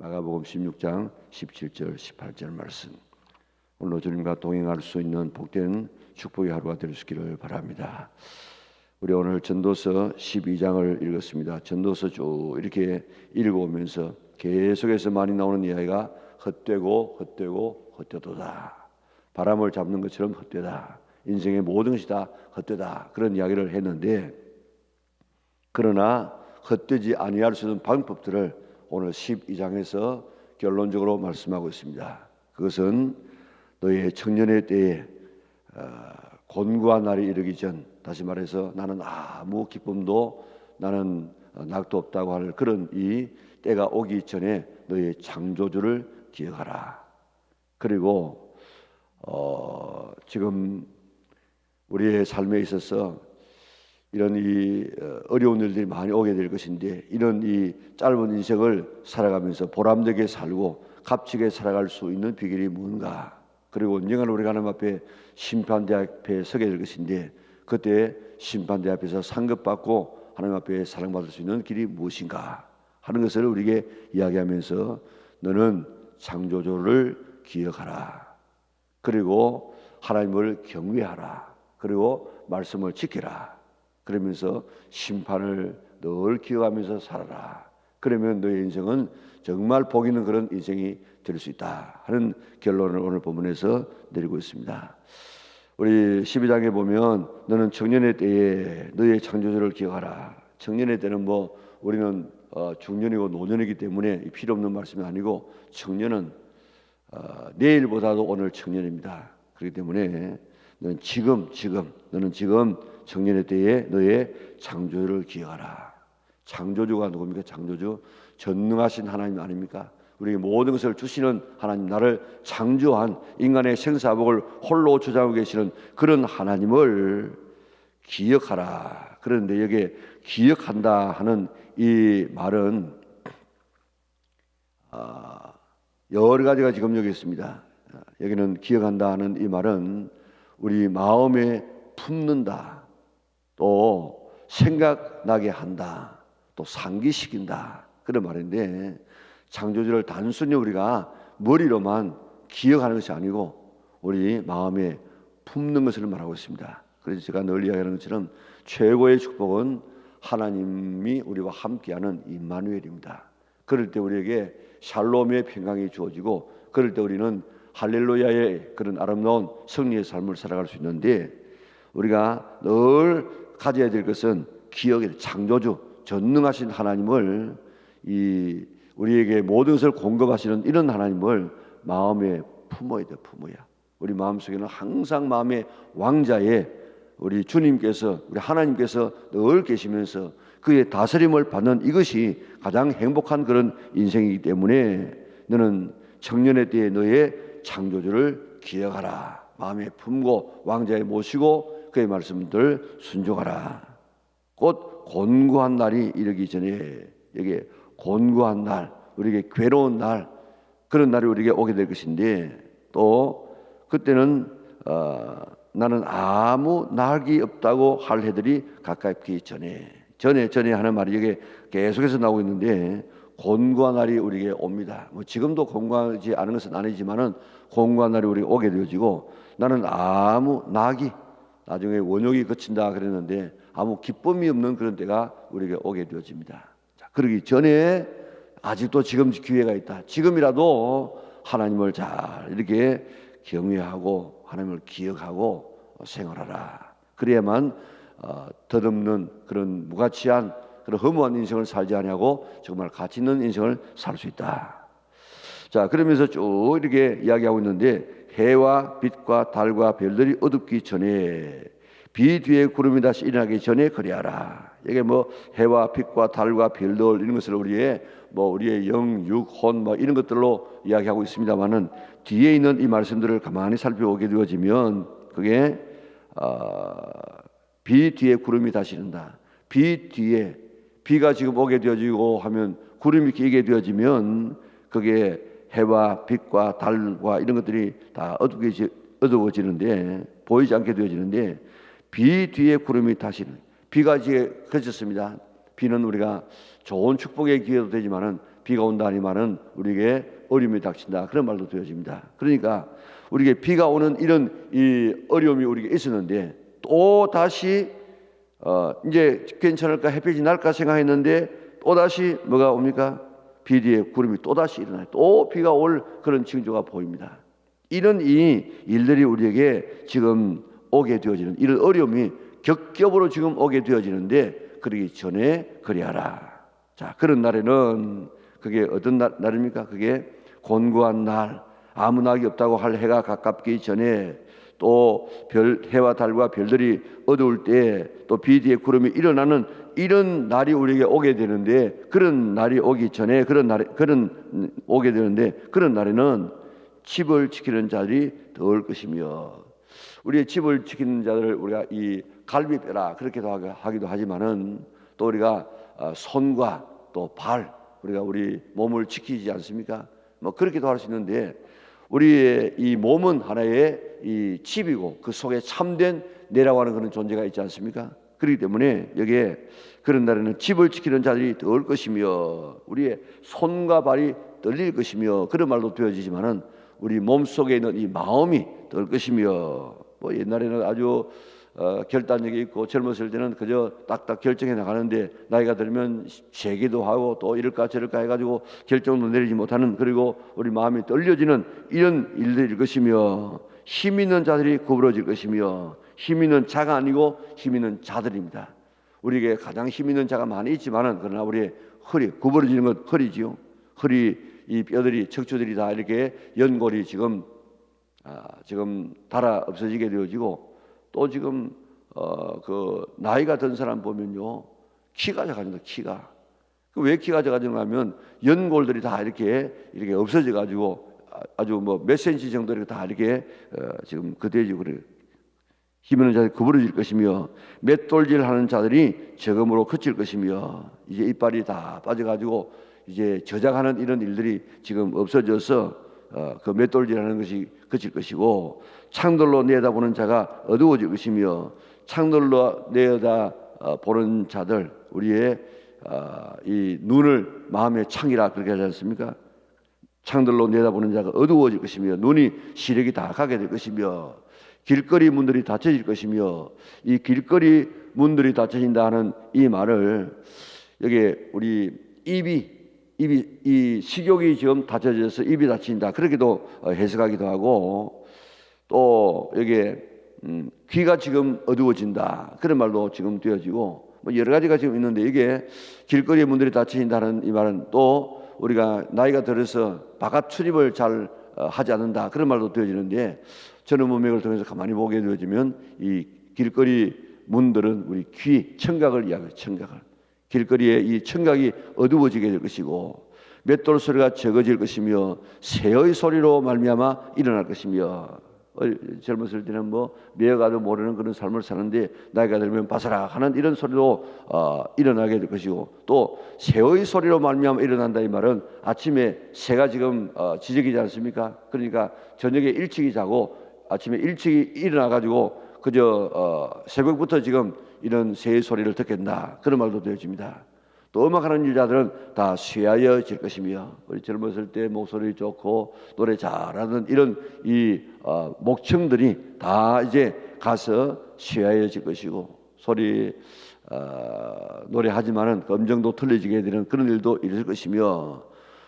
마가복음 16장 17절 18절 말씀. 오늘 주님과 동행할 수 있는 복된 축복의 하루가 될 수 있기를 바랍니다. 우리 오늘 전도서 12장을 읽었습니다. 전도서 쭉 이렇게 읽어오면서 계속해서 많이 나오는 이야기가 헛되고 헛되고 헛되도다. 바람을 잡는 것처럼 헛되다. 인생의 모든 것이 다 헛되다. 그런 이야기를 했는데 그러나 헛되지 아니할 수 있는 방법들을 오늘 12장에서 결론적으로 말씀하고 있습니다. 그것은 너의 청년의 때에 어, 곤고한 날이 이르기 전 다시 말해서 나는 아무 기쁨도 나는 낙도 없다고 할 그런 이 때가 오기 전에 너의 창조주를 기억하라. 그리고 어, 지금 우리의 삶에 있어서 이런 이 어, 어려운 일들이 많이 오게 될 것인데 이런 이 짧은 인생을 살아가면서 보람되게 살고 값지게 살아갈 수 있는 비결이 뭔가? 그리고 언젠가는 우리가 하나님 앞에 심판대 앞에 서게 될 것인데 그때 심판대 앞에서 상급받고 하나님 앞에 사랑받을 수 있는 길이 무엇인가? 하는 것을 우리에게 이야기하면서 너는 창조주를 기억하라. 그리고 하나님을 경외하라. 그리고 말씀을 지키라 그러면서 심판을 늘 기억하면서 살아라. 그러면 너의 인생은 정말 복 있는 그런 인생이 될 수 있다 하는 결론을 오늘 본문에서 내리고 있습니다. 우리 12장에 보면 너는 청년의 때에 너의 창조주를 기억하라. 청년의 때는 뭐 우리는 어, 중년이고 노년이기 때문에 필요 없는 말씀이 아니고 청년은 어, 내일보다도 오늘 청년입니다. 그렇기 때문에 너는 지금 지금 너는 지금 청년의 때에 너의 창조주를 기억하라. 창조주가 누굽니까? 창조주 전능하신 하나님 아닙니까? 우리에게 모든 것을 주시는 하나님 나를 창조한 인간의 생사복을 홀로 주장하고 계시는 그런 하나님을 기억하라. 그런데 여기에 기억한다 하는 이 말은 아, 여러 가지가 지금 여기 있습니다. 여기는 기억한다 하는 이 말은 우리 마음에 품는다. 또 생각나게 한다. 또 상기시킨다. 그런 말인데 창조주를 단순히 우리가 머리로만 기억하는 것이 아니고 우리 마음에 품는 것을 말하고 있습니다. 그래서 제가 늘 이야기하는 것처럼 최고의 축복은 하나님이 우리와 함께하는 임마누엘입니다. 그럴 때 우리에게 샬롬의 평강이 주어지고 그럴 때 우리는 할렐루야의 그런 아름다운 승리의 삶을 살아갈 수 있는데 우리가 늘 가져야 될 것은 기억의 창조주 전능하신 하나님을 이 우리에게 모든 것을 공급하시는 이런 하나님을 마음에 품어야 돼 품어야. 우리 마음속에는 항상 마음의 왕자의 우리 주님께서 우리 하나님께서 늘 계시면서 그의 다스림을 받는 이것이 가장 행복한 그런 인생이기 때문에 너는 청년의 때에 너의 창조주를 기억하라. 마음에 품고 왕자에 모시고 그의 말씀들 순종하라 곧 곤고한 날이 이르기 전에 여기 곤고한 날 우리에게 괴로운 날 그런 날이 우리에게 오게 될 것인데 또 그때는 어, 나는 아무 낙이 없다고 할 해들이 가깝기 전에 전에 전에 하는 말이 여기 계속해서 나오고 있는데 곤고한 날이 우리에게 옵니다. 뭐 지금도 곤고하지 않은 것은 아니지만은 곤고한 날이 우리 오게 되어지고 나는 아무 낙이 나중에 원욕이 그친다 그랬는데 아무 기쁨이 없는 그런 때가 우리에게 오게 되어집니다. 자, 그러기 전에 아직도 지금 기회가 있다. 지금이라도 하나님을 잘 이렇게 경외하고 하나님을 기억하고 생활하라. 그래야만 어, 덧없는 그런 무가치한 그런 허무한 인생을 살지 아니하고 정말 가치 있는 인생을 살 수 있다. 자 그러면서 쭉 이렇게 이야기하고 있는데 해와 빛과 달과 별들이 어둡기 전에 비 뒤에 구름이 다시 일어나기 전에 그리하라. 이게 뭐 해와 빛과 달과 별들 이런 것을 우리의 뭐 우리의 영, 육, 혼 뭐 이런 것들로 이야기하고 있습니다만은 뒤에 있는 이 말씀들을 가만히 살펴보게 되어지면 그게 어, 비 뒤에 구름이 다시 이른다. 비 뒤에 비가 지금 오게 되어지고 하면 구름이 끼게 되어지면 그게 해와 빛과 달과 이런 것들이 다 어둡게 어두워지는데 보이지 않게 되어지는데 비 뒤에 구름이 다시는 비가 이제 그쳤습니다. 비는 우리가 좋은 축복의 기회도 되지만은 비가 온다니 말은 우리에게 어려움이 닥친다 그런 말도 되어집니다. 그러니까 우리에게 비가 오는 이런 이 어려움이 우리에게 있었는데 또 다시 어 이제 괜찮을까 햇빛이 날까 생각했는데 또 다시 뭐가 옵니까? 비 뒤에 구름이 또 다시 일어나요. 또 비가 올 그런 징조가 보입니다. 이런 이 일들이 우리에게 지금 오게 되어지는 이런 어려움이 겹겹으로 지금 오게 되어지는데 그러기 전에 그리하라. 자 그런 날에는 그게 어떤 날, 날입니까? 그게 곤고한 날, 아무 낙이 없다고 할 해가 가깝기 전에 또 별 해와 달과 별들이 어두울 때또비 뒤에 구름이 일어나는 이런 날이 우리에게 오게 되는데 그런 날이 오기 전에 그런 날에 그런 음, 오게 되는데 그런 날에는 집을 지키는 자들이 더울 것이며 우리의 집을 지키는 자들을 우리가 이 갈비뼈라 그렇게도 하기- 하기도 하지만은 또 우리가 어, 손과 또 발 우리가 우리 몸을 지키지 않습니까? 뭐 그렇게도 할 수 있는데 우리의 이 몸은 하나의 이 집이고 그 속에 참된 내라고 하는 그런 존재가 있지 않습니까? 그렇기 때문에 여기에 그런 날에는 집을 지키는 자들이 더울 것이며 우리의 손과 발이 떨릴 것이며 그런 말도 되어지지만은 우리 몸 속에 있는 이 마음이 떨 것이며 뭐 옛날에는 아주 어, 결단력이 있고 젊었을 때는 그저 딱딱 결정해 나가는데 나이가 들면 세기도 하고 또 이럴까 저럴까 해가지고 결정도 내리지 못하는 그리고 우리 마음이 떨려지는 이런 일들일 것이며 힘 있는 자들이 구부러질 것이며 힘 있는 자가 아니고 힘 있는 자들입니다. 우리에게 가장 힘 있는 자가 많이 있지만은 그러나 우리의 허리 구부러지는 건 허리지요. 허리 이 뼈들이 척추들이 다 이렇게 연골이 지금 아, 지금 달아 없어지게 되어지고 또 지금 어, 그 나이가 든 사람 보면요. 키가 작아진다 키가. 그왜 키가 작아지는가 하면 연골들이 다 이렇게 이렇게 없어져 가지고 아주 뭐 몇 센치 정도 이렇게 다 이렇게 어, 지금 그대지고 그래 힘 있는 자들이 구부러질 것이며 맷돌질 하는 자들이 적음으로 그칠 것이며 이제 이빨이 다 빠져가지고 이제 저작하는 이런 일들이 지금 없어져서 어, 그 맷돌질하는 것이 그칠 것이고 창돌로 내다보는 자가 어두워질 것이며 창돌로 내다 어, 보는 자들 우리의 어, 이 눈을 마음의 창이라 그렇게 하지 않습니까? 창들로 내다보는 자가 어두워질 것이며 눈이 시력이 다 가게 될 것이며 길거리 문들이 닫혀질 것이며 이 길거리 문들이 닫혀진다 하는 이 말을 여기 우리 입이 입이 이 식욕이 지금 닫혀져서 입이 닫힌다. 그렇게도 어, 해석하기도 하고 또 여기에 음, 귀가 지금 어두워진다. 그런 말도 지금 되어지고 뭐 여러 가지가 지금 있는데 이게 길거리 문들이 닫혀진다는 이 말은 또 우리가 나이가 들어서 바깥 출입을 잘 어, 하지 않는다. 그런 말도 되어지는데 저는 문맥을 통해서 가만히 보게 되어지면 이 길거리 문들은 우리 귀 청각을 이야기해요 청각을 길거리에 이 청각이 어두워지게 될 것이고 맷돌 소리가 적어질 것이며 새의 소리로 말미암아 일어날 것이며 어, 젊었을 때는 뭐 매어가도 모르는 그런 삶을 사는데 나이가 들면 바사락 하는 이런 소리로 어, 일어나게 될 것이고 또 새의 소리로 말미암아 일어난다 이 말은 아침에 새가 지금 어, 지적이지 않습니까? 그러니까 저녁에 일찍이 자고 아침에 일찍이 일어나 가지고 그저 어, 새벽부터 지금 이런 새의 소리를 듣겠다 그런 말도 되어집니다. 또 음악하는 여자들은 다 쇠하여질 것이며 우리 젊었을 때 목소리 좋고 노래 잘하는 이런 이 어, 목청들이 다 이제 가서 쇠하여질 것이고 소리 어, 노래하지만은 그 음정도 틀려지게 되는 그런 일도 있을 것이며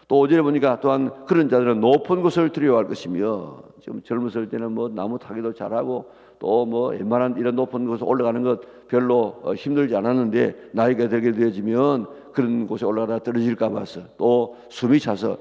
또 오전에 보니까 또한 그런 자들은 높은 곳을 두려워할 것이며 지금 젊었을 때는 뭐 나무 타기도 잘하고 또 뭐 웬만한 이런 높은 곳에 올라가는 것 별로 어, 힘들지 않았는데 나이가 들게 되어지면 그런 곳에 올라가다 떨어질까 봐서 또 숨이 차서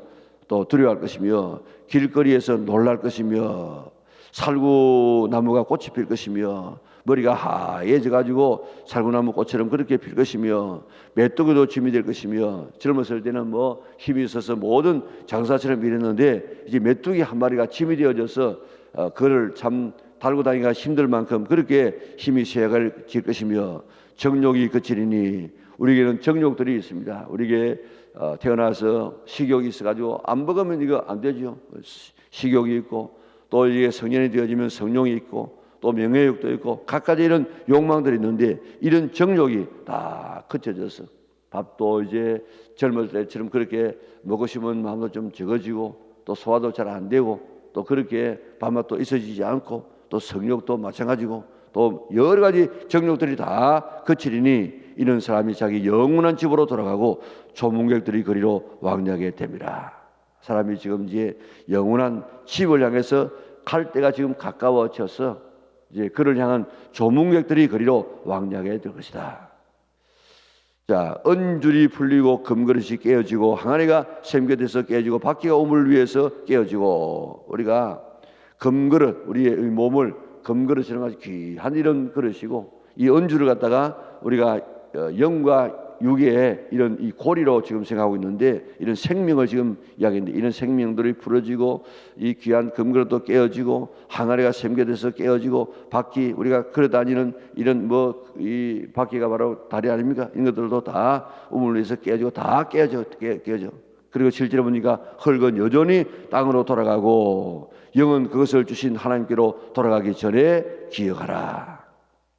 또 두려워할 것이며 길거리에서 놀랄 것이며 살구 나무가 꽃이 필 것이며 머리가 하얘져 가지고 살구나무 꽃처럼 그렇게 필 것이며 메뚜기도 짐이 될 것이며 젊었을 때는 뭐 힘이 있어서 모든 장사처럼 일했는데 이제 메뚜기 한 마리가 짐이 되어져서 어, 그를 참 달고 다니기가 힘들 만큼 그렇게 힘이 쇠약을 질 것이며 정욕이 그치리니 우리에게는 정욕들이 있습니다. 우리에게 어, 태어나서 식욕이 있어가지고 안 먹으면 이거 안 되죠. 시- 식욕이 있고 또 이게 성년이 되어지면 성욕이 있고 또 명예욕도 있고 각가지 이런 욕망들이 있는데 이런 정욕이 다 그쳐져서 밥도 이제 젊을 때처럼 그렇게 먹으시면 마음도 좀 적어지고 또 소화도 잘 안 되고 또 그렇게 밥맛도 있어지지 않고 또 성욕도 마찬가지고 또 여러 가지 정욕들이 다 거치리니 이런 사람이 자기 영원한 집으로 돌아가고 조문객들이 그리로 왕래하게 됩니다. 사람이 지금 이제 영원한 집을 향해서 갈 때가 지금 가까워져서 이제 그를 향한 조문객들이 그리로 왕래하게 될 것이다. 자, 은줄이 풀리고 금그릇이 깨어지고 항아리가 샘겨돼서 깨어지고 바퀴가 우물 위에서 깨어지고 우리가 금그릇 우리의 이 몸을 금그릇이라는 아주 귀한 이런 그릇이고 이 은줄을 갖다가 우리가 어, 영과 육의 이런 이 고리로 지금 생각하고 있는데 이런 생명을 지금 이야기했는데 이런 생명들이 풀어지고 이 귀한 금그릇도 깨어지고 항아리가 샘겨돼서 깨어지고 바퀴 우리가 걸어 다니는 이런 뭐 이 바퀴가 바로 다리 아닙니까? 이런 것들도 다 우물에서 깨지고 다 깨져 깨, 깨져. 그리고 실제로 보니까 흙은 여전히 땅으로 돌아가고 영은 그것을 주신 하나님께로 돌아가기 전에 기억하라.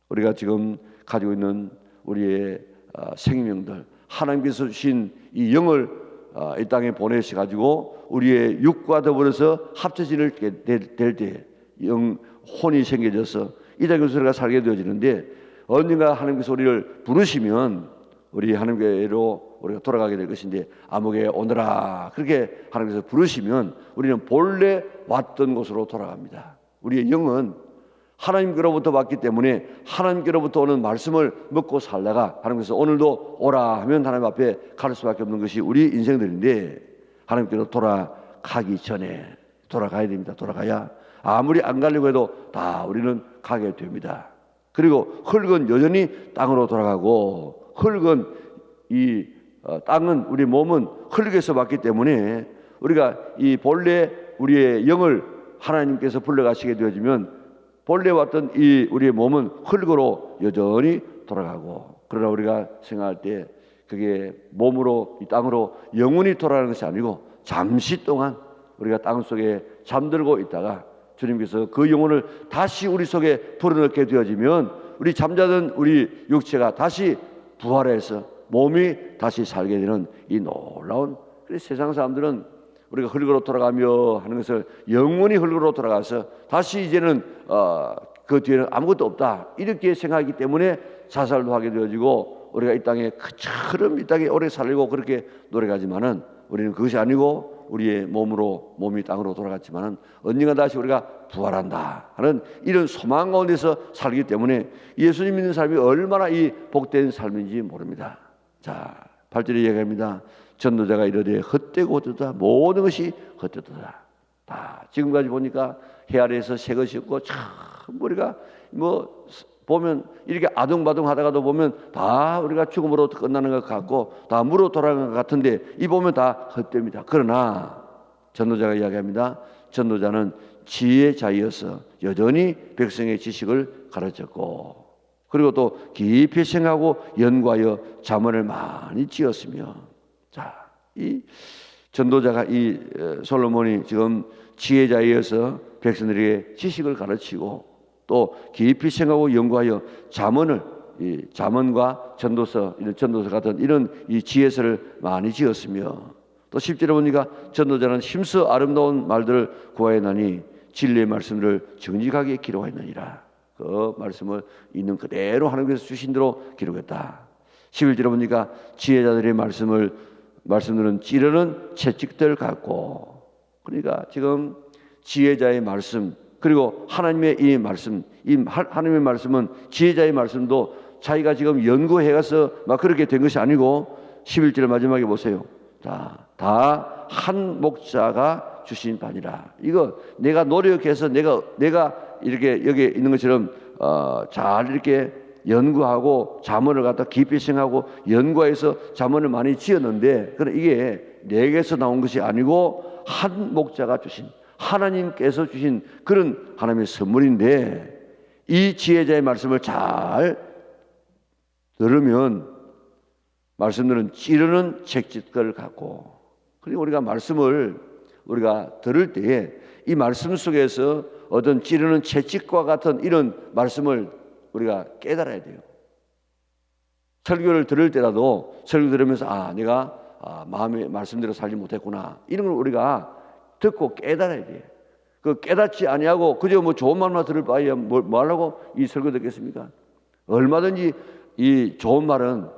우리가 지금 가지고 있는 우리의 어, 생명들 하나님께서 주신 이 영을 어, 이 땅에 보내셔 가지고 우리의 육과 더불어서 합쳐질 때될 영 혼이 생겨져서 이 땅에서 우리가 살게 되어지는데 언젠가 하나님께서 우리를 부르시면 우리 하나님께로 우리가 돌아가게 될 것인데 암흑에 오너라 그렇게 하나님께서 부르시면 우리는 본래 왔던 곳으로 돌아갑니다. 우리의 영은 하나님께로부터 왔기 때문에 하나님께로부터 오는 말씀을 먹고 살다가 하나님께서 오늘도 오라 하면 하나님 앞에 갈 수밖에 없는 것이 우리 인생들인데 하나님께로 돌아가기 전에 돌아가야 됩니다. 돌아가야 아무리 안 가려고 해도 다 우리는 가게 됩니다. 그리고 흙은 여전히 땅으로 돌아가고 흙은 이 어, 땅은 우리 몸은 흙에서 왔기 때문에 우리가 이 본래 우리의 영을 하나님께서 불러가시게 되어지면 본래 왔던 이 우리의 몸은 흙으로 여전히 돌아가고 그러나 우리가 생각할 때 그게 몸으로 이 땅으로 영원히 돌아가는 것이 아니고 잠시 동안 우리가 땅 속에 잠들고 있다가 주님께서 그 영혼을 다시 우리 속에 불어넣게 되어지면 우리 잠자던 우리 육체가 다시 부활해서 몸이 다시 살게 되는 이 놀라운 그래서 세상 사람들은 우리가 흙으로 돌아가며 하는 것을 영원히 흙으로 돌아가서 다시 이제는 어, 그 뒤에는 아무것도 없다. 이렇게 생각하기 때문에 자살도 하게 되어지고 우리가 이 땅에 그처럼 이 땅에 오래 살고 그렇게 노력하지만은 우리는 그것이 아니고 우리의 몸으로 몸이 땅으로 돌아갔지만은 언젠가 다시 우리가 부활한다 하는 이런 소망 가운데서 살기 때문에 예수님 믿는 사람이 얼마나 이 복된 삶인지 모릅니다. 자, 8절에 얘기합니다. 전도자가 이르되 헛되고 헛되다 모든 것이 헛되다. 다 지금까지 보니까 해 아래에서 새 것이 없고 참 우리가 뭐 보면 이렇게 아둥바둥 하다가도 보면 다 우리가 죽음으로 끝나는 것 같고 다 무로 돌아가는 것 같은데 이 보면 다 헛됩니다. 그러나 전도자가 이야기합니다. 전도자는 지혜자이어서 여전히 백성의 지식을 가르쳤고 그리고 또 깊이 생각하고 연구하여 자문을 많이 지었으며 자, 이 전도자가 이 어, 솔로몬이 지금 지혜자이어서 백성들에게 지식을 가르치고 또 깊이 생각하고 연구하여 자문을 이 자문과 전도서 이런 전도서 같은 이런 이 지혜서를 많이 지었으며 또 10절에 보니까 전도자는 힘써 아름다운 말들을 구하였나니 진리의 말씀을 정직하게 기록하였느니라. 그 말씀을 있는 그대로 하나님께서 주신 대로 기록했다. 11절에 보니까 지혜자들의 말씀을 말씀들은 찌르는 채찍들 같고 그러니까 지금 지혜자의 말씀 그리고 하나님의 이 말씀 이 하나님의 말씀은 지혜자의 말씀도 자기가 지금 연구해 가서 막 그렇게 된 것이 아니고 11절 마지막에 보세요. 자, 다한 목자가 주신 바니라. 이거 내가 노력해서 내가 내가 이렇게 여기 있는 것처럼 어, 잘 이렇게 연구하고 자문을 갖다 깊이 생각하고 연구해서 자문을 많이 지었는데 그런 이게 내게서 나온 것이 아니고 한 목자가 주신 하나님께서 주신 그런 하나님의 선물인데 이 지혜자의 말씀을 잘 들으면 말씀들은 찌르는 책짓걸 갖고 그리고 우리가 말씀을 우리가 들을 때에 이 말씀 속에서 어떤 찌르는 채찍과 같은 이런 말씀을 우리가 깨달아야 돼요. 설교를 들을 때라도 설교 들으면서 아 내가 아, 마음의 말씀대로 살지 못했구나 이런 걸 우리가 듣고 깨달아야 돼. 그 깨닫지 아니하고 그저 뭐 좋은 말만 들을 바에야 뭐, 뭐 하려고 이 설교 듣겠습니까? 얼마든지 이 좋은 말은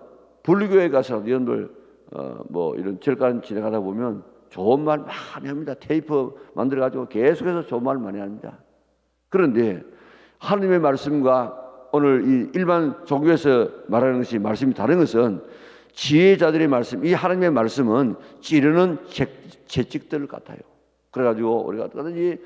분리교회 가서 여러분들 어, 뭐 이런 절간 진행하다 보면 좋은 말 많이 합니다. 테이프 만들어 가지고 계속해서 좋은 말 많이 합니다. 그런데 하나님의 말씀과 오늘 이 일반 종교에서 말하는 것이 말씀이 다른 것은 지혜자들의 말씀, 이 하나님의 말씀은 찌르는 채, 채찍들 같아요. 그래가지고 우리가 어떻게든지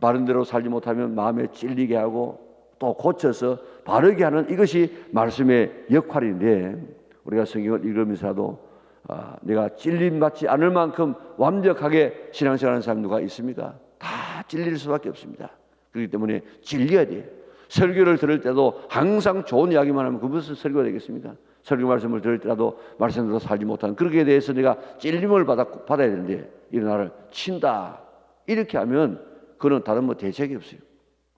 바른 대로 살지 못하면 마음에 찔리게 하고 또 고쳐서 바르게 하는 이것이 말씀의 역할인데 우리가 성경을 읽으면서도 아, 내가 찔림 받지 않을 만큼 완벽하게 신앙생활하는 사람 누가 있습니까? 다 찔릴 수밖에 없습니다. 그렇기 때문에 찔려야 돼요. 설교를 들을 때도 항상 좋은 이야기만 하면 그 무슨 설교가 되겠습니까? 설교 말씀을 들을 때라도 말씀대로 살지 못하는 그렇게 대해서 내가 찔림을 받아, 받아야 되는데 이 나를 친다 이렇게 하면 그는 다른 뭐 대책이 없어요.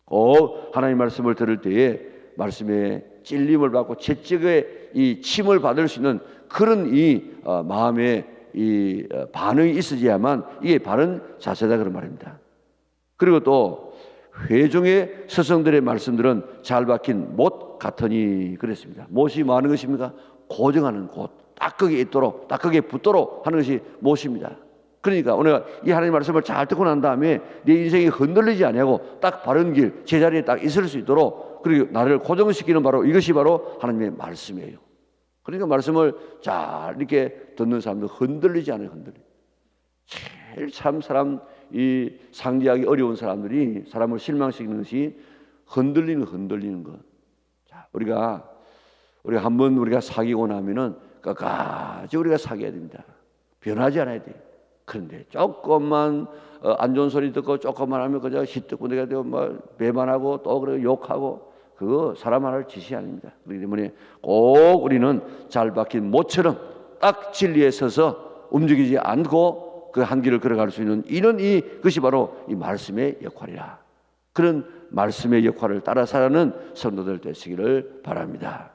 꼭 하나님 말씀을 들을 때에 말씀에 찔림을 받고 채찍의 이 침을 받을 수 있는 그런 이 어, 마음의 이 어, 반응이 있어야만 이게 바른 자세다 그런 말입니다. 그리고 또 회중의 스승들의 말씀들은 잘 박힌 못 같으니 그랬습니다. 못이 뭐 하는 것입니까? 고정하는 곳, 딱 거기에 있도록, 딱 거기에 붙도록 하는 것이 못입니다. 그러니까 오늘 이 하나님 말씀을 잘 듣고 난 다음에 내 인생이 흔들리지 아니하고 딱 바른 길, 제자리에 딱 있을 수 있도록 그리고 나를 고정시키는 바로 이것이 바로 하나님의 말씀이에요. 그러니까 말씀을 잘 이렇게 듣는 사람도 흔들리지 않아요, 흔들리. 제일 참 사람 이 상지하기 어려운 사람들이 사람을 실망시키는 것이 흔들리는 흔들리는 것. 자, 우리가 우리가 한 번 우리가 사귀고 나면은 끝까지 우리가 사귀어야 됩니다. 변하지 않아야 돼. 그런데 조금만 어, 안 좋은 소리 듣고 조금만 하면 그저 시뜨고 내가 되고 뭐 배반하고 또 그래 욕하고 그거 사람 하나를 짓이 아닙니다. 그렇기 때문에 꼭 우리는 잘 박힌 모처럼 딱 진리에 서서 움직이지 않고 그 한 길을 걸어갈 수 있는 이런 이 것이 바로 이 말씀의 역할이라. 그런 말씀의 역할을 따라 살아는 성도들 되시기를 바랍니다.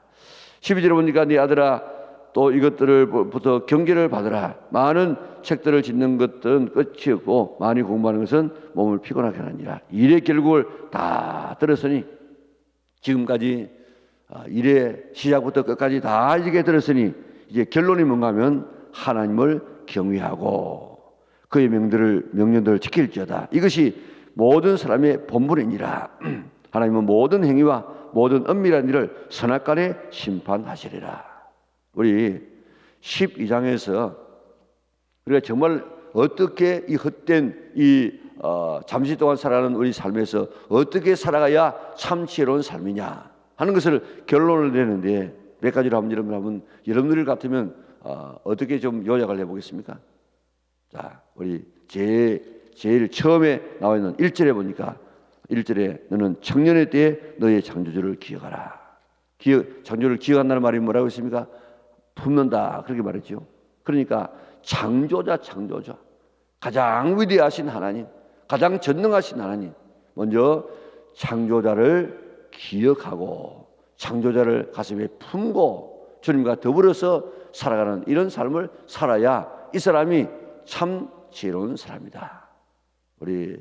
12절에 보니까 네 아들아 또 이것들을부터 경계를 받으라. 많은 책들을 짓는 것들은 끝이 없고 많이 공부하는 것은 몸을 피곤하게 하느니라. 일의 결국을 다 들었으니 지금까지 아, 일의 시작부터 끝까지 다 이게 들었으니 이제 결론이 뭔가 하면 하나님을 경외하고 그의 명들을 명령들을 지킬지어다. 이것이 모든 사람의 본분이니라. 하나님은 모든 행위와 모든 은밀한 일을 선악간에 심판하시리라. 우리 12장에서 우리가 정말 어떻게 이 헛된 이 어, 잠시 동안 살아가는 우리 삶에서 어떻게 살아가야 참 지혜로운 삶이냐 하는 것을 결론을 내는데 몇 가지로 한번 여러분 한번 여러분들 같으면 어, 어떻게 좀 요약을 해보겠습니까? 자, 우리 제일, 제일 처음에 나와 있는 1절에 보니까 1절에 너는 청년의 때에 너의 창조주를 기억하라. 기억, 창조를 기억한다는 말이 뭐라고 했습니까? 품는다. 그렇게 말했죠. 그러니까 창조자, 창조자. 가장 위대하신 하나님, 가장 전능하신 하나님. 먼저 창조자를 기억하고 창조자를 가슴에 품고 주님과 더불어서 살아가는 이런 삶을 살아야 이 사람이 참 지혜로운 사람이다. 우리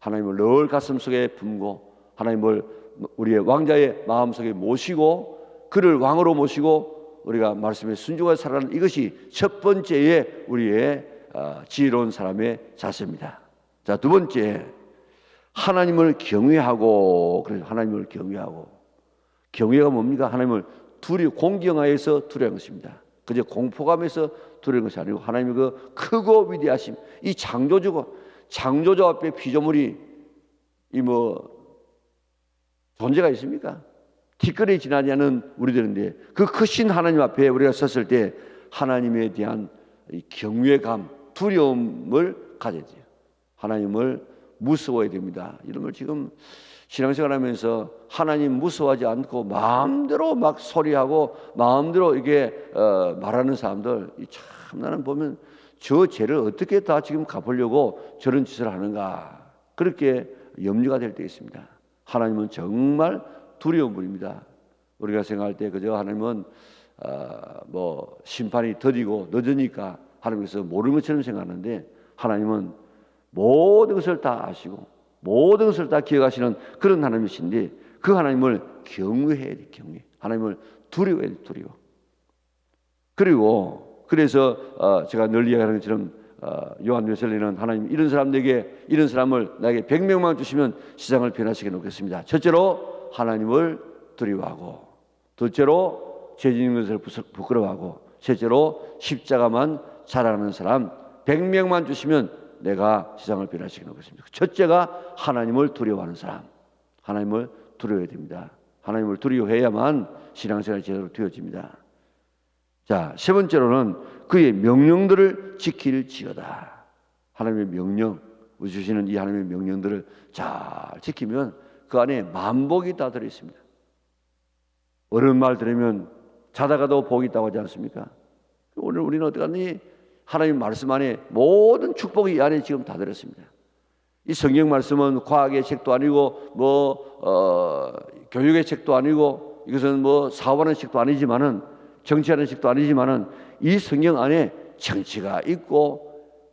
하나님을 늘 가슴 속에 품고 하나님을 우리의 왕자의 마음 속에 모시고 그를 왕으로 모시고 우리가 말씀에 순종하여 살아가는 이것이 첫 번째의 우리의 어, 지혜로운 사람의 자세입니다. 자, 두 번째 하나님을 경외하고 그래서 하나님을 경외하고 경외가 뭡니까? 하나님을 두려 공경하여서 두려운 것입니다. 그저 공포감에서 두려운 것이 아니고 하나님의 그 크고 위대하심, 이 창조주가 창조주 앞에 피조물이 이 뭐 존재가 있습니까? 티끌이 않은 우리들인데 그 크신 하나님 앞에 우리가 섰을 때 하나님에 대한 경외감, 두려움을 가져야 돼요. 하나님을 무서워야 됩니다. 이런 걸 지금 신앙생활 하면서 하나님 무서워하지 않고 마음대로 막 소리하고 마음대로 이게 어, 말하는 사람들 참 나는 보면 저 죄를 어떻게 다 지금 갚으려고 저런 짓을 하는가 그렇게 염려가 될 때 있습니다. 하나님은 정말 두려운 분입니다. 우리가 생각할 때 그저 하나님은 어, 뭐 심판이 더디고 늦으니까 하나님께서 모르는 것처럼 생각하는데 하나님은 모든 것을 다 아시고 모든 것을 다 기억하시는 그런 하나님이신데 그 하나님을 경외해야 돼 경외 하나님을 두려워해야 돼 두려워 그리고 그래서 어, 제가 늘 이야기하는 것처럼 어, 요한 웨슬리는 하나님 이런 사람에게 이런 사람을 나에게 100명만 주시면 세상을 변화시켜 놓겠습니다. 첫째로 하나님을 두려워하고 둘째로 죄 짓는 것을 부끄러워하고 셋째로 십자가만 자랑하는 사람 100명만 주시면 내가 세상을 변화시켜 놓겠습니다. 첫째가 하나님을 두려워하는 사람. 하나님을 두려워해야 됩니다. 하나님을 두려워해야만 신앙생활이 제대로 되어집니다. 자, 세 번째로는 그의 명령들을 지킬지어다. 하나님의 명령, 우리 주시는 이 하나님의 명령들을 잘 지키면 그 안에 만복이 다 들어 있습니다. 어려운 말 들으면 자다가도 복이 있다고 하지 않습니까? 오늘 우리는 어떡하니? 하나님 말씀 안에 모든 축복이 이 안에 지금 다 들었습니다. 이 성경 말씀은 과학의 책도 아니고 뭐 어, 교육의 책도 아니고 이것은 뭐 사업하는 책도 아니지만은 정치하는 책도 아니지만은 이 성경 안에 정치가 있고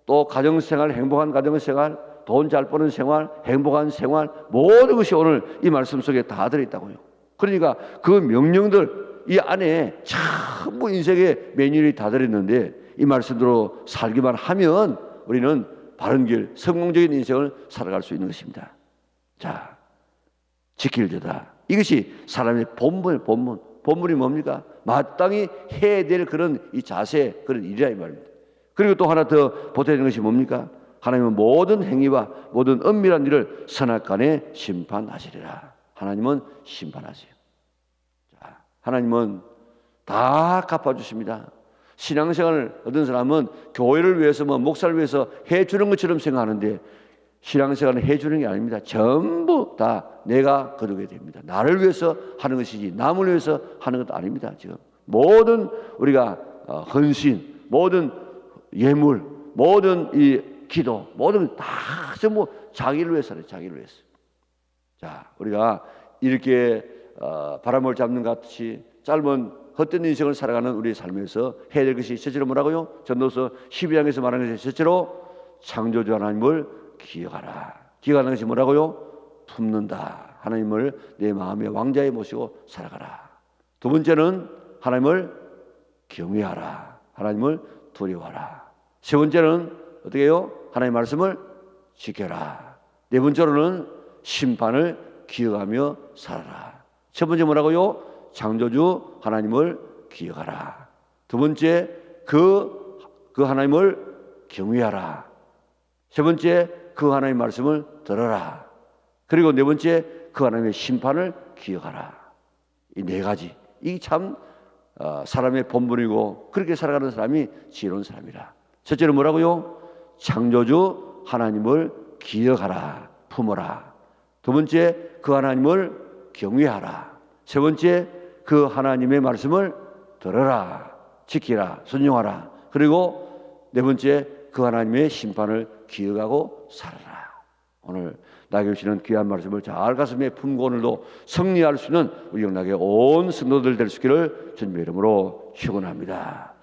또 가정생활 행복한 가정생활 돈 잘 버는 생활 행복한 생활 모든 것이 오늘 이 말씀 속에 다 들어있다고요. 그러니까 그 명령들 이 안에 전부 인생의 매뉴얼이 다 들어있는데 이 말씀대로 살기만 하면 우리는 바른 길, 성공적인 인생을 살아갈 수 있는 것입니다. 자, 지킬자다. 이것이 사람의 본분, 본분. 본분이 뭡니까? 마땅히 해야 될 그런 이 자세, 그런 일이라 이 말입니다. 그리고 또 하나 더 보태야 되는 것이 뭡니까? 하나님은 모든 행위와 모든 은밀한 일을 선악간에 심판하시리라. 하나님은 심판하세요. 자, 하나님은 다 갚아주십니다. 신앙생활을 얻은 사람은 교회를 위해서 뭐 목사를 위해서 해주는 것처럼 생각하는데 신앙생활은 해주는 게 아닙니다. 전부 다 내가 거두게 됩니다. 나를 위해서 하는 것이지 남을 위해서 하는 것도 아닙니다. 지금 모든 우리가 어, 헌신, 모든 예물, 모든 이 기도, 모든 다 전부 자기를 위해서는 자기를 위해서. 자, 우리가 이렇게 어, 바람을 잡는 것 같이 짧은 헛된 인생을 살아가는 우리의 삶에서 해야 될 것이 첫째로 뭐라고요? 전도서 12장에서 말하는 것이 첫째로 창조주 하나님을 기억하라. 기억하는 것이 뭐라고요? 품는다. 하나님을 내 마음의 왕자에 모시고 살아가라. 두 번째는 하나님을 경외하라. 하나님을 두려워하라. 세 번째는 어떻게 해요? 하나님의 말씀을 지켜라. 네 번째로는 심판을 기억하며 살아라. 첫 번째 뭐라고요? 창조주 하나님을 기억하라. 두 번째 그, 그 하나님을 경외하라. 세 번째 그 하나님의 말씀을 들어라. 그리고 네 번째 그 하나님의 심판을 기억하라. 이 네 가지. 이참 어, 사람의 본분이고 그렇게 살아가는 사람이 지혜로운 사람이라. 첫째는 뭐라고요? 창조주 하나님을 기억하라. 품어라. 두 번째 그 하나님을 경외하라. 세 번째 그 하나님의 말씀을 들어라. 지키라. 순종하라. 그리고 네 번째 그 하나님의 심판을 기억하고 살아라. 오늘 나에게 주시는 귀한 말씀을 잘 가슴에 품고 오늘도 승리할 수 있는 우리 영락의 온 성도들 될 수 있기를 주님의 이름으로 축원합니다.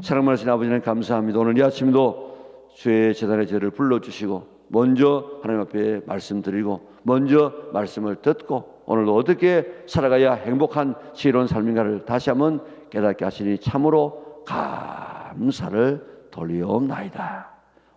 사랑하신 아버지는 감사합니다. 오늘 이 아침도 주의 재단의 죄를 불러주시고 먼저 하나님 앞에 말씀드리고 먼저 말씀을 듣고 오늘도 어떻게 살아가야 행복한 지혜로운 삶인가를 다시 한번 깨닫게 하시니 참으로 감사를 돌리옵나이다.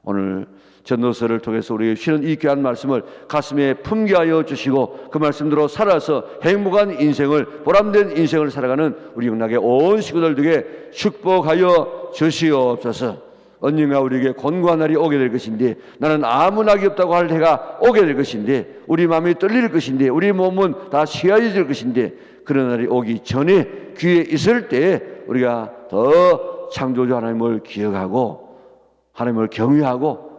오늘 전도서를 통해서 우리에게 주시는 이 귀한 말씀을 가슴에 품게 하여 주시고 그 말씀대로 살아서 행복한 인생을 보람된 인생을 살아가는 우리 영락의 온 식구들 에게 축복하여 주시옵소서. 언젠가 우리에게 권고한 날이 오게 될 것인데 나는 아무 낙이 없다고 할 때가 오게 될 것인데 우리 마음이 떨릴 것인데 우리 몸은 다 쉬어질 것인데 그런 날이 오기 전에 귀에 있을 때 우리가 더 창조주 하나님을 기억하고 하나님을 경외하고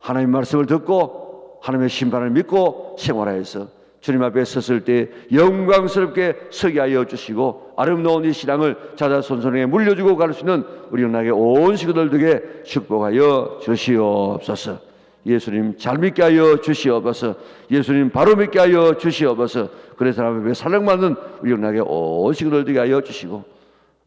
하나님 말씀을 듣고 하나님의 심판을 믿고 생활하여서 주님 앞에 섰을 때 영광스럽게 서게 하여 주시고 아름다운 이 신앙을 자자손손에게 물려주고 갈수 있는 우리 영락의 온 식구들 에게 축복하여 주시옵소서. 예수님 잘 믿게 하여 주시옵소서. 예수님 바로 믿게 하여 주시옵소서. 그래서 하나님 앞에 사랑받는 우리 영락의 온 식구들 에게 하여 주시고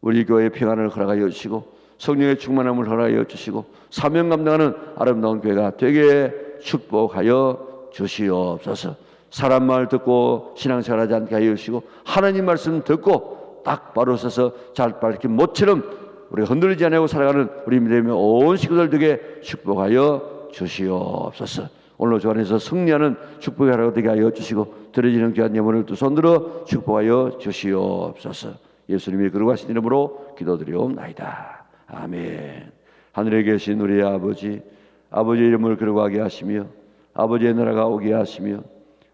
우리 교회 평안을 허락하여 주시고 성령의 충만함을 허락하여 주시고 사명 감당하는 아름다운 교회가 되게 축복하여 주시옵소서. 사람 말 듣고 신앙생활 하지 않게 하여 주시고 하나님 말씀 듣고 딱 바로 서서 잘 밝힌 모처럼 우리 흔들리지 않고 살아가는 우리 믿음의 온 식구들 되게 축복하여 주시옵소서. 오늘 주 안에서 승리하는 축복의 하루가 되게 하여 주시고 드려지는 귀한 예물을 두 손들어 축복하여 주시옵소서. 예수님이 그러하신 이름으로 기도드리옵나이다. 아멘. 하늘에 계신 우리 아버지, 아버지의 이름을 그러하게 하시며 아버지의 나라가 오게 하시며